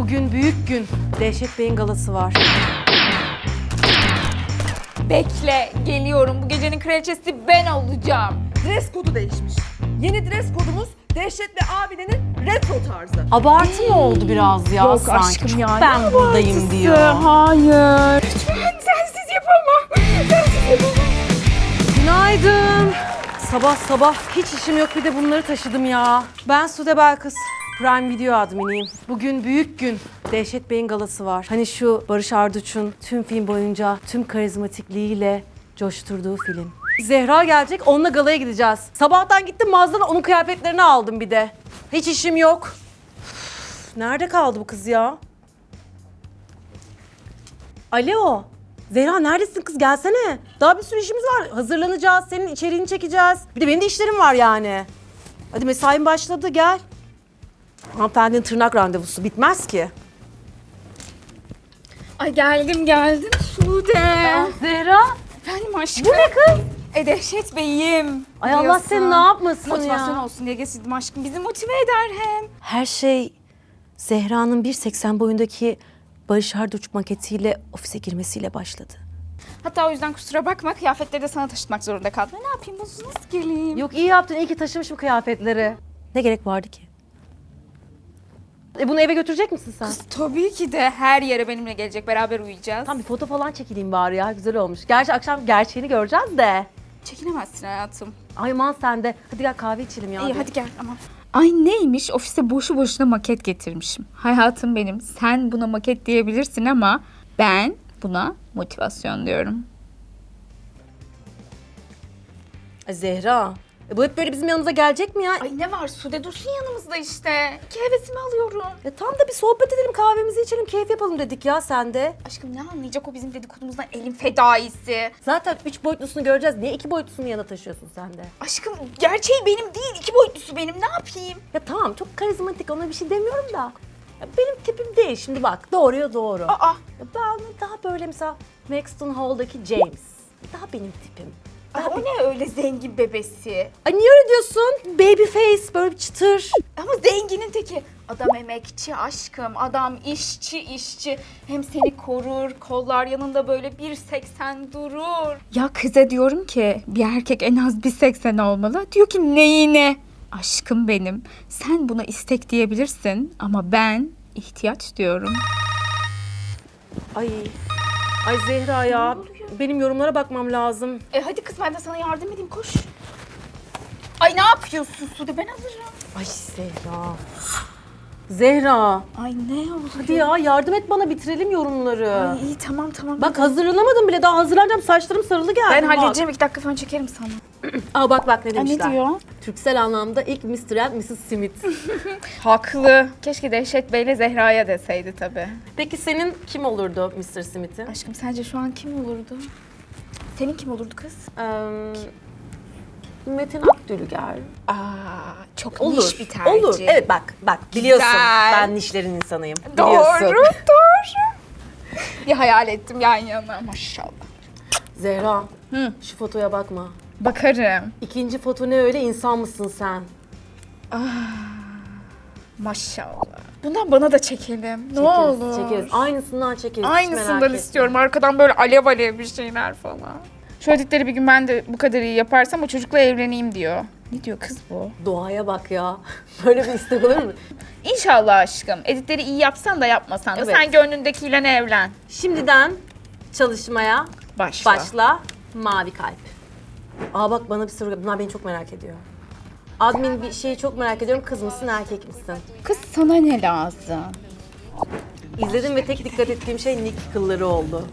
Bugün büyük gün. Dehşet Bey'in galası var. Bekle, geliyorum. Bu gecenin kraliçesi ben olacağım. Dress kodu değişmiş. Yeni dress kodumuz Dehşetli abilenin retro tarzı. Abartı mı oldu biraz ya Yok sanki? aşkım ya, ne Ben buradayım diyor. Hayır. Lütfen sensiz yapamam. Sensiz yapamam. Günaydın. Sabah sabah hiç işim yok bir de bunları taşıdım ya. Ben Sude Belkıs. Prime Video adminiyim. Bugün büyük gün. Dehşet Bey'in galası var. Hani şu Barış Arduç'un tüm film boyunca tüm karizmatikliğiyle coşturduğu film. Zehra gelecek, onunla galaya gideceğiz. Sabahtan gittim mağazadan onun kıyafetlerini aldım bir de. Hiç işim yok. Üf, Nerede kaldı bu kız ya? Alo. Zehra neredesin kız gelsene. Daha bir sürü işimiz var. Hazırlanacağız, senin içeriğini çekeceğiz. Bir de benim de işlerim var yani. Hadi mesain başladı gel. Hanımefendinin tırnak randevusu bitmez ki. Ay geldim geldim Sude. Zehra? Efendim aşkım. Bu ne kız? E Dehşet Bey'im. Ay Allah Biliyorsun. seni ne yapmasın Motivasyon ya. olsun diye getirdim aşkım. Bizi motive eder hem. Her şey Zehra'nın 1.80 boyundaki Barış Arduç maketiyle ofise girmesiyle başladı. Hatta o yüzden kusura bakma kıyafetleri de sana taşıtmak zorunda kaldım. Ne yapayım nasıl nasıl geleyim? Yok iyi yaptın, iyi ki taşımışım kıyafetleri. Ne gerek vardı ki? E bunu eve götürecek misin sen? Tabii ki de her yere benimle gelecek. Beraber uyuyacağız. Tam bir foto falan çekileyim bari ya. Güzel olmuş. Gerçi akşam gerçeğini göreceğiz de. Çekinemezsin hayatım. Ay aman sen de. Hadi gel kahve içelim ya. İyi hadi gel ama. Ay neymiş ofise boşu boşuna maket getirmişim. Hayatım benim sen buna maket diyebilirsin ama ben buna motivasyon diyorum. Ay Zehra. E bu hep böyle bizim yanımıza gelecek mi ya? Ay ne var Sude dursun yanımızda işte. İki hevesimi alıyorum. Ya tam da bir sohbet edelim, kahvemizi içelim, keyif yapalım dedik ya sen de. Aşkım ne anlayacak o bizim dedikodumuzdan elin fedaisi. Zaten üç boyutlusunu göreceğiz. Niye iki boyutlusunu yanına taşıyorsun sen de? Aşkım gerçeği benim değil iki boyutlusu benim ne yapayım? Ya tamam çok karizmatik ona bir şey demiyorum da. Ya benim tipim değil şimdi bak doğruya doğru. Aa Ya ben daha böyle mesela Maxton Hall'daki James. Daha benim tipim. Ay, o ne öyle zengin bebesi? Ay niye öyle diyorsun? Baby face böyle bir çıtır. Ama zenginin teki. Adam emekçi aşkım, adam işçi işçi. Hem seni korur, kollar yanında böyle 1.80 durur. Ya kıza diyorum ki bir erkek en az 1.80 olmalı. Diyor ki neyine? Aşkım benim. Sen buna istek diyebilirsin ama ben ihtiyaç diyorum. Ay. Ay Zehra ya. Benim yorumlara bakmam lazım. E hadi kız ben de sana yardım edeyim koş. Ay ne yapıyorsun Sude ben alırım. Ay Zehra. Zehra. Ay ne oldu? Hadi ya yardım et bana bitirelim yorumları. Ay iyi tamam tamam. Bak hazırlanamadım bile daha hazırlanacağım saçlarım sarılı geldi. ben bak. halledeceğim iki dakika sonra çekerim sana. Aa bak bak ne Ay, demişler. ne diyor? Türksel anlamda ilk Mr. and Mrs. Smith. Haklı. Keşke Dehşet Bey'le Zehra'ya deseydi tabii. Peki senin kim olurdu Mr. Smith'in? Aşkım sence şu an kim olurdu? Senin kim olurdu kız? Eee, Metin Akdülger. Aa, çok Olur. niş bir tercih. Olur. Evet bak bak biliyorsun Güzel. ben nişlerin insanıyım. Doğru, Biliyorsun. doğru. Bir hayal ettim yan yana maşallah. Zehra şu fotoya bakma. Bakarım. İkinci foto ne öyle insan mısın sen? Maşallah. Bundan bana da çekelim. Ne Çekeriz, olur. Çekeriz. Aynısından çekeriz. hiç merak Aynısından etme. istiyorum. Arkadan böyle alev alev bir şeyler falan. Şu editleri bir gün ben de bu kadar iyi yaparsam o çocukla evleneyim diyor. Ne diyor kız bu? Doğaya bak ya. Böyle bir istek olur mu? İnşallah aşkım. Editleri iyi yapsan da yapmasan da Evet. sen gönlündekiyle evlen. Şimdiden çalışmaya Başla. başla. Mavi kalp. Aa bak bana bir soru. Bunlar beni çok merak ediyor. Admin bir şeyi çok merak ediyorum. Kız mısın erkek misin? Kız sana ne lazım? İzledim ve tek dikkat ettiğim şey Nick kılları oldu.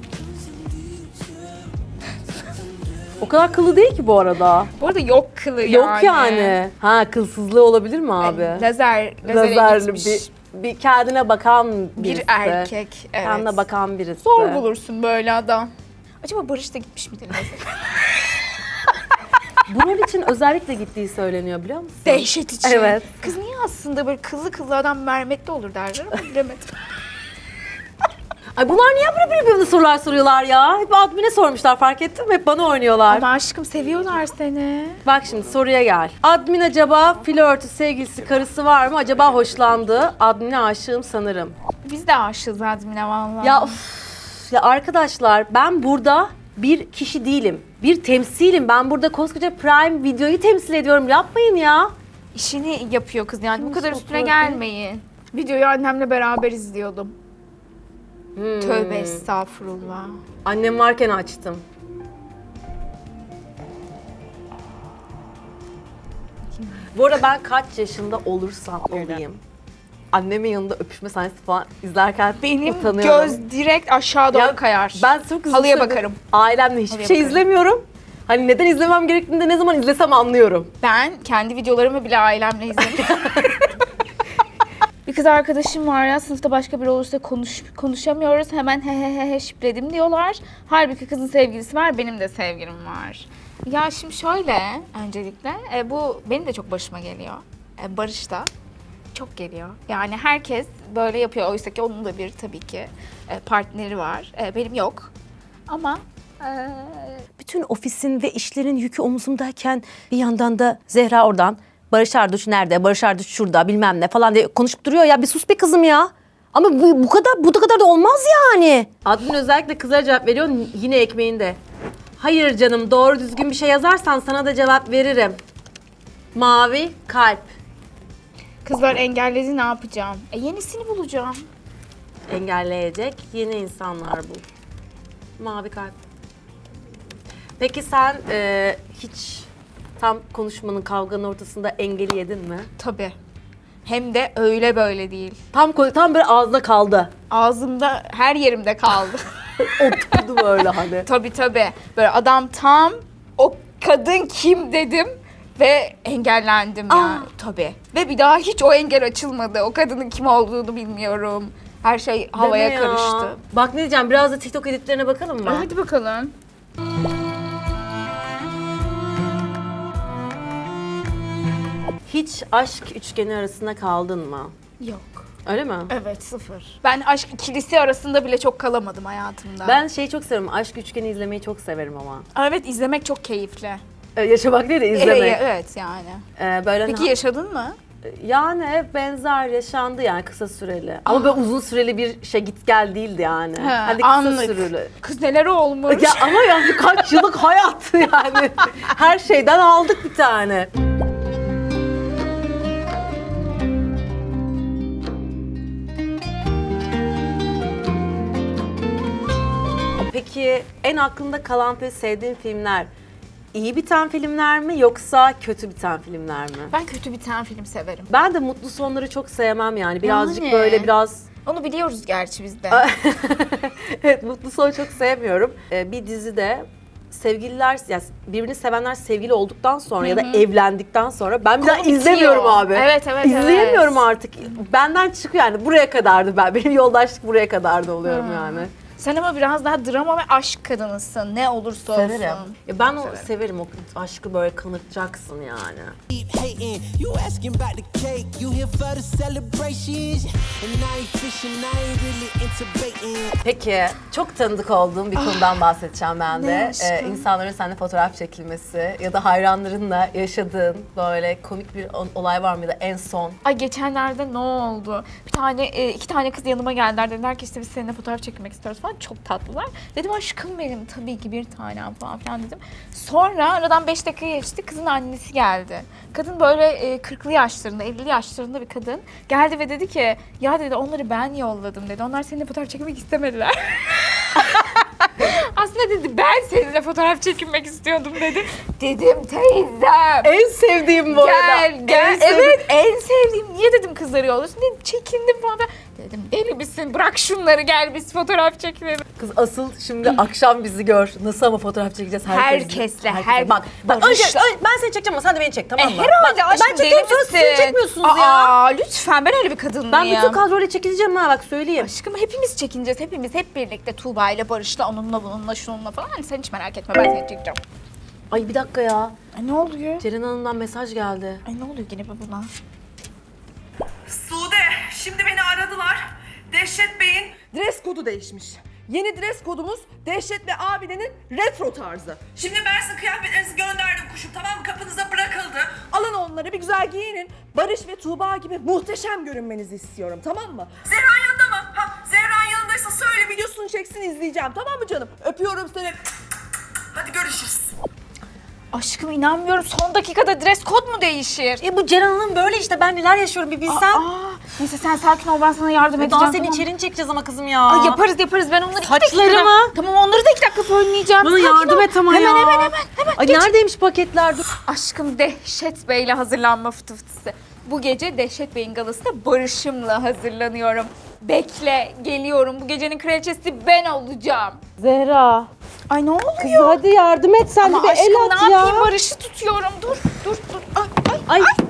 O kadar kılı değil ki bu arada. Bu arada yok kılı Yok yani. yani. Ha kılsızlığı olabilir mi abi? Yani lazer, lazere Lazerli gitmiş. bir, bir kendine bakan bir birisi. erkek. Evet. Kendine bakan birisi. Zor bulursun böyle adam. Acaba Barış da gitmiş midir lazer? Bunun için özellikle gittiği söyleniyor biliyor musun? Dehşet için. Evet. Kız niye aslında böyle kıllı kıllı adam mermetli olur derler ama bilemedim. Ay bunlar niye böyle birbirine sorular soruyorlar ya? Hep admine sormuşlar fark ettin mi? Hep bana oynuyorlar. Ama aşkım seviyorlar seni. Bak şimdi soruya gel. Admin acaba flörtü, sevgilisi, karısı var mı? Acaba hoşlandı? Admin'e aşığım sanırım. Biz de aşığız Admin'e vallahi. Ya of, ya arkadaşlar ben burada bir kişi değilim. Bir temsilim. Ben burada koskoca Prime videoyu temsil ediyorum. Yapmayın ya. İşini yapıyor kız yani. Bu kadar üstüne gelmeyin. Videoyu annemle beraber izliyordum. Hmm. Tövbe estağfurullah. Annem varken açtım. Bu arada ben kaç yaşında olursam olayım. Annemin yanında öpüşme sahnesi falan izlerken Benim utanıyorum. göz direkt aşağı doğru Ya kayar. Ben çok uzun Halıya süredir bakarım. Ailemle hiçbir Halıya şey bakarım. izlemiyorum. Hani neden izlemem gerektiğini de ne zaman izlesem anlıyorum. Ben kendi videolarımı bile ailemle izledim. bir kız arkadaşım var ya sınıfta başka biri olursa konuş konuşamıyoruz. Hemen he he he he şipledim diyorlar. Halbuki kızın sevgilisi var, benim de sevgilim var. Ya şimdi şöyle öncelikle e, bu benim de çok başıma geliyor. E, Barış da çok geliyor. Yani herkes böyle yapıyor. Oysa ki onun da bir tabii ki e, partneri var. E, benim yok. Ama e, Bütün ofisin ve işlerin yükü omuzumdayken bir yandan da Zehra oradan Barış Arduç nerede, Barış Arduç şurada bilmem ne falan diye konuşup duruyor ya bir sus be kızım ya. Ama bu, bu kadar bu da kadar da olmaz yani. Admin özellikle kızlara cevap veriyor yine ekmeğinde. Hayır canım doğru düzgün bir şey yazarsan sana da cevap veririm. Mavi kalp. Kızlar engelledi ne yapacağım? E, yenisini bulacağım. engelleyecek yeni insanlar bul. Mavi kalp. Peki sen e, hiç tam konuşmanın kavganın ortasında engeli yedin mi? Tabii. Hem de öyle böyle değil. Tam ko- tam böyle ağızda kaldı. Ağzımda her yerimde kaldı. Oturdu böyle hani. tabii tabii. Böyle adam tam o kadın kim dedim ve engellendim ya. Tabii. Ve bir daha hiç o engel açılmadı. O kadının kim olduğunu bilmiyorum. Her şey havaya Deme ya. karıştı. Bak ne diyeceğim biraz da TikTok editlerine bakalım mı? Hadi bakalım. Hiç aşk üçgeni arasında kaldın mı? Yok. Öyle mi? Evet sıfır. Ben aşk ikilisi arasında bile çok kalamadım hayatımda. Ben şeyi çok severim. Aşk üçgeni izlemeyi çok severim ama. Evet izlemek çok keyifli. Ee, yaşamak değil de izlemek. Evet, evet yani. Ee, böyle Peki yaşadın mı? Yani hep benzer yaşandı yani kısa süreli. Ama böyle uzun süreli bir şey git gel değildi yani. He, Hadi kısa anlık. süreli. Kız neler olmuş. Ya ama yani kaç yıllık hayat yani. Her şeyden aldık bir tane. Peki en aklında kalan ve sevdiğin filmler iyi biten filmler mi yoksa kötü biten filmler mi? Ben kötü bir tane film severim. Ben de mutlu sonları çok sevmem yani. Birazcık Yani. böyle biraz Onu biliyoruz gerçi biz de. evet mutlu son çok sevmiyorum. Ee, bir dizide sevgililer yani birbirini sevenler sevgili olduktan sonra ya da evlendikten sonra ben bir daha Konu bitiyor. izlemiyorum abi. Evet, evet, İzleyemiyorum evet. artık. Benden çıkıyor yani buraya kadardı ben. Benim yoldaşlık buraya kadardı oluyorum yani. Sen ama biraz daha drama ve aşk kadınısın. Ne olursa Severim. olsun. Ya ben o severim o aşkı böyle kanıtacaksın yani. keep hating. You asking about the cake, you here for the celebrations. And I ain't fishing, I ain't really into baiting. Peki çok tanıdık olduğum bir konudan bahsedeceğim ben de. Ah? Ee, insanların seninle fotoğraf çekilmesi ya da hayranlarınla yaşadığın böyle komik bir o- olay var mıydı en son? Ay geçenlerde ne oldu? Bir tane, e, iki tane kız yanıma geldiler. Dediler ki işte biz seninle fotoğraf çekmek istiyoruz falan. Çok tatlılar. Dedim aşkım benim tabii ki bir tanem falan filan dedim. Sonra aradan beş dakika geçti. Kızın annesi geldi. Kadın böyle e, 40'lı yaşlarında, 50'li yaşlarında bir kadın. Geldi ve dedi ki ya dedi onları ben yolladım dedi. Onlar seninle fotoğraf çekmek istemediler. Aslında dedi ben seninle fotoğraf çekinmek istiyordum dedi. Dedim teyzem. En sevdiğim bu arada. Gel gel. Evet en sevdiğim. Niye dedim kızları yolluyorsun? Dedim çekindim falan. Dedim deli misin? Bırak şunları gel biz fotoğraf çekelim. Kız asıl şimdi akşam bizi gör. Nasıl ama fotoğraf çekeceğiz herkesle. Her- Bak, bak Barış. önce, ben seni çekeceğim ama sen de beni çek tamam mı? E, herhalde bak, aşkım ben çekiyorum deli sonra siz misin? çekmiyorsunuz Aa, ya. lütfen ben öyle bir kadın Ben mıyım? bütün kadroyla çekileceğim ha bak söyleyeyim. Aşkım hepimiz çekineceğiz. Hepimiz hep birlikte Tuğba ile Barış'la onunla bununla şununla falan. Hani sen hiç merak etme ben seni çekeceğim. Ay bir dakika ya. Ay ne oluyor? Ceren Hanım'dan mesaj geldi. Ay ne oluyor yine buna? Aradılar. Dehşet Bey'in Dress kodu değişmiş. Yeni dress kodumuz Dehşet ve Abide'nin retro tarzı. Şimdi ben sizin kıyafetlerinizi gönderdim kuşum tamam mı? Kapınıza bırakıldı. Alın onları bir güzel giyinin. Barış ve Tuğba gibi muhteşem görünmenizi istiyorum tamam mı? Zehra yanında mı? Ha, Zehra yanındaysa söyle videosunu çeksin izleyeceğim tamam mı canım? Öpüyorum seni. Hadi görüşürüz. Aşkım inanmıyorum son dakikada dress kod mu değişir? E bu Ceren Hanım böyle işte ben neler yaşıyorum bir bilsen. Aa, neyse sen sakin ol ben sana yardım edeceğim. Daha senin tamam içerini çekeceğiz ama kızım ya. Ay yaparız yaparız ben onları iki Saçlarımı. dakikada- Tamam onları da iki dakika fönleyeceğim. Bana Sakin yardım ol. et ama hemen, ya. Hemen hemen hemen. Ay Geç. neredeymiş paketler? Dur. Aşkım Dehşet Bey'le hazırlanma fıtıftısı. Bu gece Dehşet Bey'in galasında Barış'ımla hazırlanıyorum. Bekle, geliyorum. Bu gecenin kraliçesi ben olacağım. Zehra. Ay ne oluyor? Kız hadi yardım et sen Ama de bir aşkım el at ne ya. yapayım? Barış'ı tutuyorum. Dur, dur, dur. Ay, ay. Ay.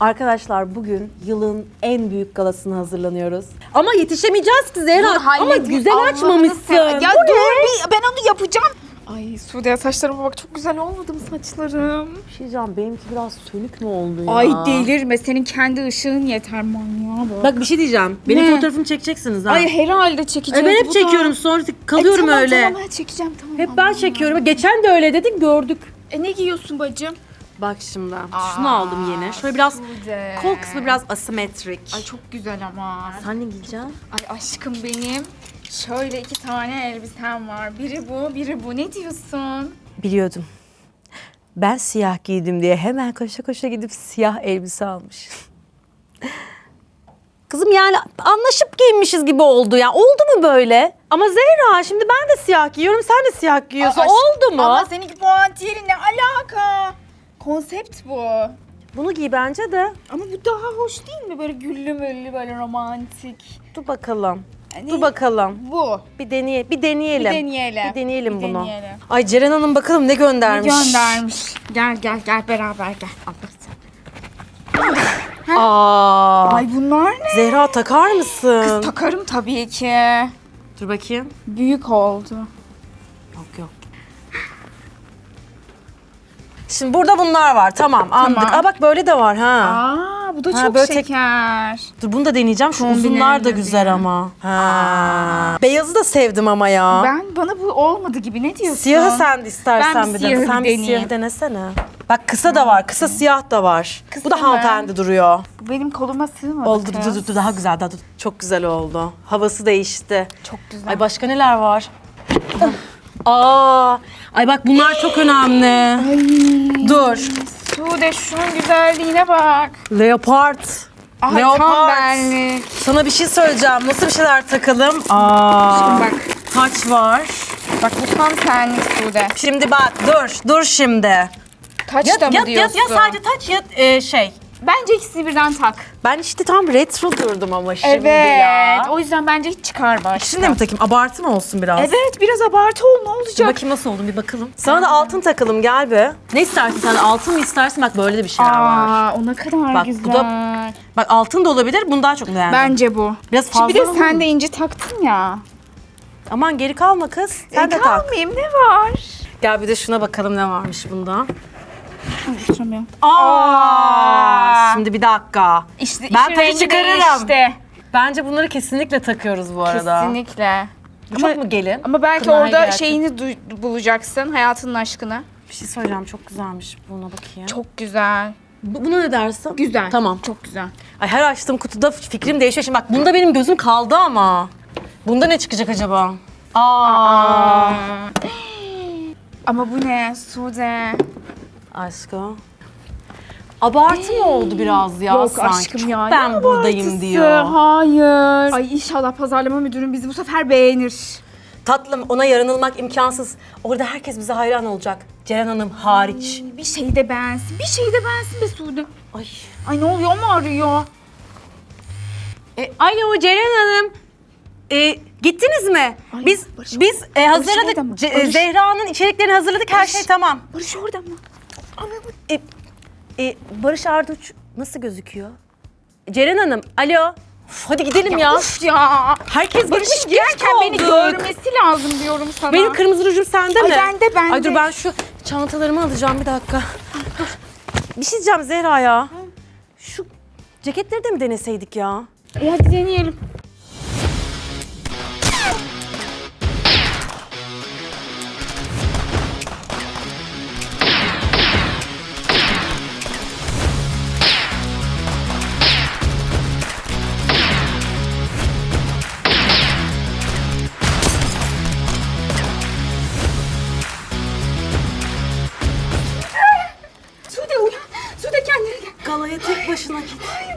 Arkadaşlar bugün yılın en büyük galasına hazırlanıyoruz. Ama yetişemeyeceğiz ki Zehra. Dur, Ama güzel Allah'ını açmamışsın. seversen. Ya Bu dur ne? bir ben onu yapacağım. Ay Sude saçlarıma bak çok güzel olmadı mı saçlarım? Bir şey diyeceğim benimki biraz sönük mü oldu ya? Ay delirme senin kendi ışığın yeter manyağa bak. Bak bir şey diyeceğim. Benim Ne? fotoğrafımı çekeceksiniz ha. Ay herhalde E çekeceğiz. ben hep bu da. çekiyorum sonra E, kalıyorum tamam, öyle. Tamam ben çekeceğim tamam. Hep ben Aman. çekiyorum. Geçen de öyle dedin gördük. E ne giyiyorsun bacım? Bak şimdi. Şunu aldım yine. Şöyle biraz Sude. kol kısmı biraz asimetrik. Ay çok güzel ama. Sen ne giyeceksin? Ay aşkım benim şöyle iki tane elbisem var. Biri bu, biri bu. Ne diyorsun? Biliyordum. Ben siyah giydim diye hemen koşa koşa gidip siyah elbise almış. Kızım yani anlaşıp giyinmişiz gibi oldu ya. Oldu mu böyle? Ama Zehra şimdi ben de siyah giyiyorum, sen de siyah giyiyorsun. Aa, aşkım, oldu mu? Ama seninki puantiyeli ne alaka? Konsept bu. Bunu giy bence de. Ama bu daha hoş değil mi? Böyle güllü müllü böyle romantik. Dur bakalım. Hani Dur bakalım. Bu. Bir deneye, bir deneyelim. Bir deneyelim. Bir deneyelim Bir bunu. deneyelim. Ay Ceren Hanım bakalım ne göndermiş. Göndermiş. Gel gel gel beraber gel. Ablası. Aa. Ay bunlar ne? Zehra takar mısın? Takarım tabii ki. Dur bakayım. Büyük oldu. Yok yok. Şimdi burada bunlar var. Tamam anladık. Tamam. Aa bak böyle de var ha. Aa bu da Ha, çok böyle tek- şeker. Dur bunu da deneyeceğim. Şu Kombinlerle uzunlar da güzel ama. Ha. Beyazı da sevdim ama ya. Ben bana bu olmadı gibi ne diyorsun? Siyahı sen de istersen Ben bir bir siyahı Sen bir deneyeyim. siyah denesene. Bak kısa da var. Kısa siyah da var. Kısa Bu da mı? hanımefendi duruyor. Bu benim koluma sığmadı Oldu kız. dur, dur, dur, daha güzel daha dur. Çok güzel oldu. Havası değişti. Çok güzel. Ay başka neler var? Aa, ay bak bunlar çok önemli. Dur. Sude şunun güzelliğine bak. Leopard. Ay tam Leopard. benlik. Sana bir şey söyleyeceğim. Nasıl bir şeyler takalım? Aa. Bak. Taç var. Bak bu tam senlik Sude. Şimdi bak dur. Dur şimdi. Taç da mı ya, ya, diyorsun? ya sadece taç ya e, şey. Bence ikisini birden tak. Ben işte tam retro durdum ama şimdi Evet. ya. O yüzden bence hiç çıkarma. İkisini de mi takayım? Abartı mı olsun biraz? Evet biraz abartı ol ne Bir olacak? bakayım nasıl oldum bir bakalım. Sana da altın takalım gel be. Ne istersin sen? Altın mı istersin? Bak böyle de bir şeyler var. Aa o ne kadar Bak, bu güzel. da- Bak altın da olabilir. Bunu daha çok beğendim. Bence bu. Biraz Şimdi fazla bir de mı? sen de inci taktın ya. Aman geri kalma kız. Sen E, de tak. kalmayayım ne var? Gel bir de şuna bakalım ne varmış bunda. Hatırlamıyorum. Aa! Şimdi bir dakika. İşte Ben işin taşı rengi çıkarırım. değişti. Bence bunları kesinlikle takıyoruz bu arada. Kesinlikle. Bu çok mu gelin? Ama belki Kınaya orada gerçek. şeyini duy- bulacaksın, hayatının aşkını. Bir şey söyleyeceğim çok güzelmiş. Buna bakayım. Çok güzel. Bu, buna ne dersin? Güzel. Tamam. Çok güzel. Ay her açtığım kutuda fikrim değişiyor. Şimdi bak bunda benim gözüm kaldı ama. Bunda ne çıkacak acaba? Aa. Ama bu ne Sude? Aşkım. Abartı mı oldu biraz ya Yok sanki? aşkım Çok ya. Ben buradayım abartısı? diyor. Hayır. Ay inşallah pazarlama müdürüm bizi bu sefer beğenir. Tatlım ona yaranılmak imkansız. Orada herkes bize hayran olacak. Ceren Hanım hariç. Bir şey de beğensin. Bir şey de beğensin be Sude. Ay. Ay ne oluyor mu arıyor? E, alo Ceren Hanım. E, gittiniz mi? Ay, biz Barış- biz e, hazırladık. orada mı? Ce- Barış- Zehra'nın içeriklerini hazırladık. Her Barış- şey tamam. Barış orada mı? E, e, Barış Arduç nasıl gözüküyor? Ceren Hanım, alo. Uf, hadi gidelim ya. Of ya. Herkes Barış gitmiş, geç gelirken beni görmesi lazım diyorum sana. Benim kırmızı rujum sende Ay mi? bende, bende. Ay dur ben şu çantalarımı alacağım bir dakika. Dur. Bir şey diyeceğim Zehra ya. Şu ceketleri de mi deneseydik ya? E hadi deneyelim.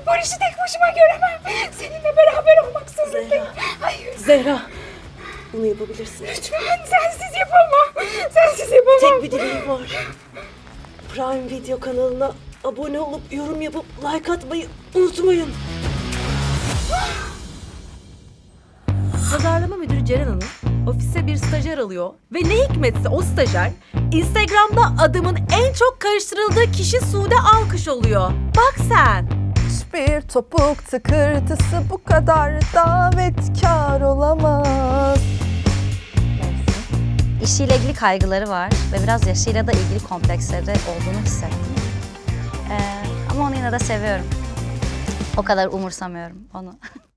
Barış'ı tek başıma göremem. Seninle beraber olmak zorundayım. Hayır Zehra, bunu yapabilirsin. lütfen sensiz yapamam. Sensiz yapamam. Tek bir dileğim var. Prime Video kanalına abone olup yorum yapıp like atmayı unutmayın. Pazarlama müdürü Ceren Hanım ofise bir stajyer alıyor ve ne hikmetse o stajyer Instagram'da adımın en çok karıştırıldığı kişi Sude Alkış oluyor. Bak sen. Bir topuk tıkırtısı bu kadar davetkar olamaz. İşiyle ilgili kaygıları var ve biraz yaşıyla da ilgili kompleksleri olduğunu hissettim. Ee, ama onu yine de seviyorum. O kadar umursamıyorum onu.